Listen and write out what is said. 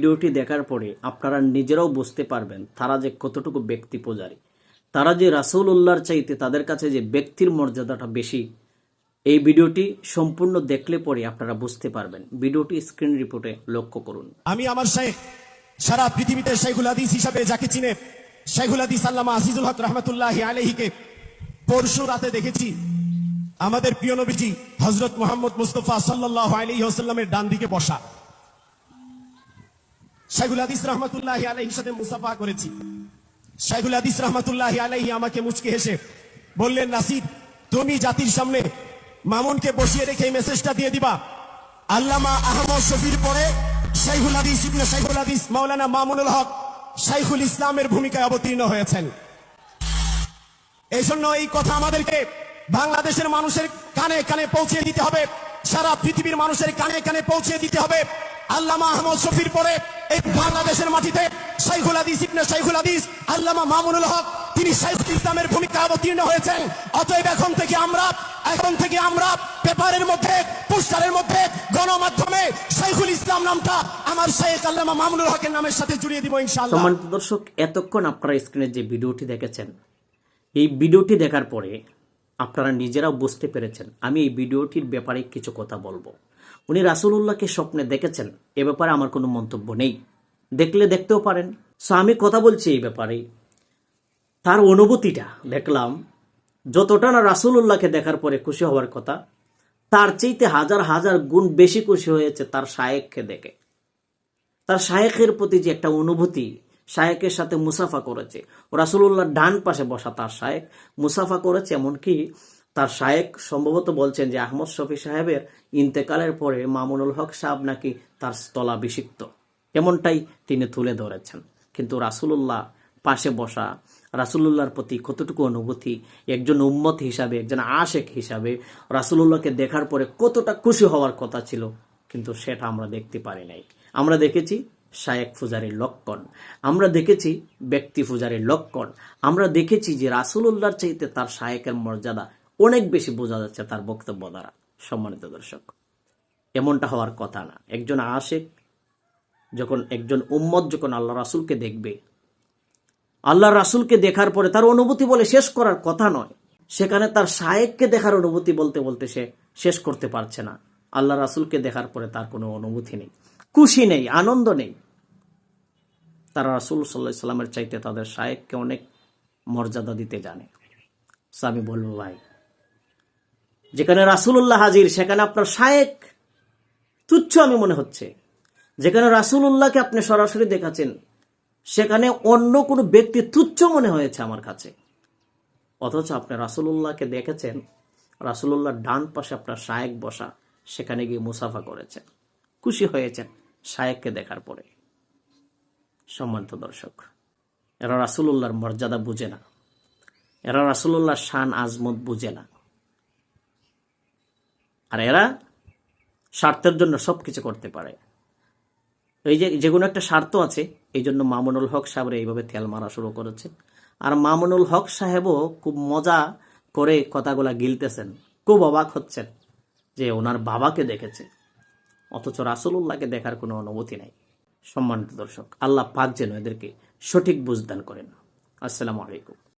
ভিডিওটি দেখার পরে আপনারা নিজেরাও বুঝতে পারবেন তারা যে কতটুকু ব্যক্তি পূজারী। তারা যে রাসুল উল্লাহর চাইতে তাদের কাছে যে ব্যক্তির মর্যাদাটা বেশি, এই ভিডিওটি সম্পূর্ণ দেখলে পরে আপনারা বুঝতে পারবেন। ভিডিওটি স্ক্রিন রিপোর্টে লক্ষ্য করুন। আমি আমার শেখ, সারা পৃথিবীতে শেখুল হাদিস হিসাবে যাকে চিনে, শেখুল হাদিস আল্লামা আজিজুল হক রহমতুল্লাহ আলহিকে পরশু রাতে দেখেছি। আমাদের প্রিয় নবীজি হজরত মোহাম্মদ মুস্তফা সাল্লাহ আলী হোসাল্লামের ডান দিকে বসা। শেখুল হাদিস রহমতুল্লাহ আলহির সাথে মুসাফা করেছি। শেখুল হাদিস রহমতুল্লাহ আলহি আমাকে মুচকে হেসে বললেন, নাসির, তুমি জাতির সামনে মামুনকে বসিয়ে রেখে এই মেসেজটা দিয়ে দিবা? আল্লামা আহমদ শফির পরে শাইখুল হাদিস ইবনে শাইখুল হাদিস মাওলানা মামুনুল হক শাইখুল ইসলামের ভূমিকায় অবতীর্ণ হয়েছেন। এই জন্য এই কথা আমাদেরকে বাংলাদেশের মানুষের কানে কানে পৌঁছে দিতে হবে। সারা পৃথিবীর মানুষের কানে কানে পৌঁছে দিতে হবে। আল্লামা আহমদ শফির পরে এই বাংলাদেশের মাটিতে শাইখুল হাদিস, ইবনে শাইখুল হাদিস, আল্লামা মামুনুল হক, তিনি শাইখুল ইসলামের ভূমিকা অবতীর্ণ হয়েছেন। অতএব এখন থেকে আমরা, এখন থেকে আমরা পেপারের মধ্যে, পোস্টারের মধ্যে, গণমাধ্যমে শাইখুল ইসলাম নামটা আমার শাইখ আল্লামা মামুনুল হকের নামের সাথে জুড়িয়ে দিব ইনশাআল্লাহ। সম্মানিত দর্শক, এতক্ষণ আপনারা স্ক্রিনে যে ভিডিওটি দেখেছেন, এই ভিডিওটি দেখার পরে আপনারা নিজেরাও বুঝতে পেরেছেন, আমি এই ভিডিওটির ব্যাপারে কিছু কথা বলব। উনি রাসুলুল্লাহকে স্বপ্নে দেখেছেন। এ ব্যাপারে আমার কোনো মন্তব্য নেই। দেখলে দেখতেও পারেন। সো আমি কথা বলছি এই ব্যাপারে। তার অনুভূতিটা দেখলাম, যতটা না রাসুলুল্লাহকে দেখার পরে খুশি হওয়ার কথা, তার চাইতে হাজার হাজার গুণ বেশি খুশি হয়েছে তার শায়েককে দেখে। তার শায়েকের প্রতি যে একটা অনুভূতি শায়েকের সাথে মুসাফা করেছে। রাসুল্লাহ ডান পাশে বসা তার শায়েক মুসাফা করেছে, এমনকি তার শায়েক সম্ভবত বলছেন যে আহমদ শফি সাহেবের ইন্তেকালের পরে মামুনুল হক সাহেব নাকি তার স্থলাভিষিক্ত। এমনটাই তিনি তুলে ধরেছেন। কিন্তু রাসুলুল্লাহ পাশে বসা, রাসুলুল্লাহর প্রতি কতটুকু অনুভূতি, একজন উম্মত হিসাবে, একজন আশেক হিসাবে রাসুলুল্লাহকে দেখার পরে কতটা খুশি হওয়ার কথা ছিল, কিন্তু সেটা আমরা দেখতে পারি নাই। আমরা দেখেছি শায়েক ফুজারির লক্ষণ, আমরা দেখেছি ব্যক্তি ফুজারির লক্ষণ, আমরা দেখেছি যে রাসুলুল্লাহর চাইতে তার শায়েকের মর্যাদা অনেক বেশি বোঝা যাচ্ছে তার বক্তব্য দ্বারা, সম্মানিত দর্শক। এমনটা হওয়ার কথা না। একজন আশেক যখন, একজন উম্মত যখন আল্লাহ রাসুলকে দেখবে, আল্লাহ রাসুলকে দেখার পরে তার অনুভূতি বলে শেষ করার কথা নয়। সেখানে তার শায়েককে দেখার অনুভূতি বলতে বলতে সে শেষ করতে পারছে না। আল্লাহ রাসুলকে দেখার পরে তার কোনো অনুভূতি নেই, খুশি নেই, আনন্দ নেই। তারা রাসুল সাল্লাহ সাল্লামের চাইতে তাদের শায়েককে অনেক মর্যাদা দিতে জানে। আমি বলব, ভাই যেখানে রাসুলুল্লাহ হাজির, সেখানে আপনার শায়েক তুচ্ছ আমি মনে হচ্ছে। যেখানে রাসুলুল্লাহকে আপনি সরাসরি দেখাচ্ছেন, সেখানে অন্য কোনো ব্যক্তি তুচ্ছ মনে হয়েছে আমার কাছে। অথচ আপনি রাসুলুল্লাহকে দেখেছেন রাসুলুল্লাহ ডান পাশে আপনার শায়েক বসা, সেখানে গিয়ে মুসাফা করেছেন। খুশি হয়েছেন শায়েককে দেখার পরে। সম্মানিত দর্শক, এরা রাসুলুল্লাহর মর্যাদা বুঝে না। এরা রাসুলুল্লাহর শান, আজমত বুঝে না। আর এরা স্বার্থের জন্য সব কিছু করতে পারে। এই যে যে কোনো একটা স্বার্থ আছে, এই জন্য মামুনুল হক সাহেবরা এইভাবে তেল মারা শুরু করেছে। আর মামুনুল হক সাহেবও খুব মজা করে কথাগুলা গিলতেছেন। খুব অবাক হচ্ছেন যে ওনার বাবাকে দেখেছে। অথচ রাসুলুল্লাহকে দেখার কোনো অনুভূতি নাই। সম্মানিত দর্শক, আল্লাহ পাক যেন এদেরকে সঠিক বুঝদান করেন। আসসালামু আলাইকুম।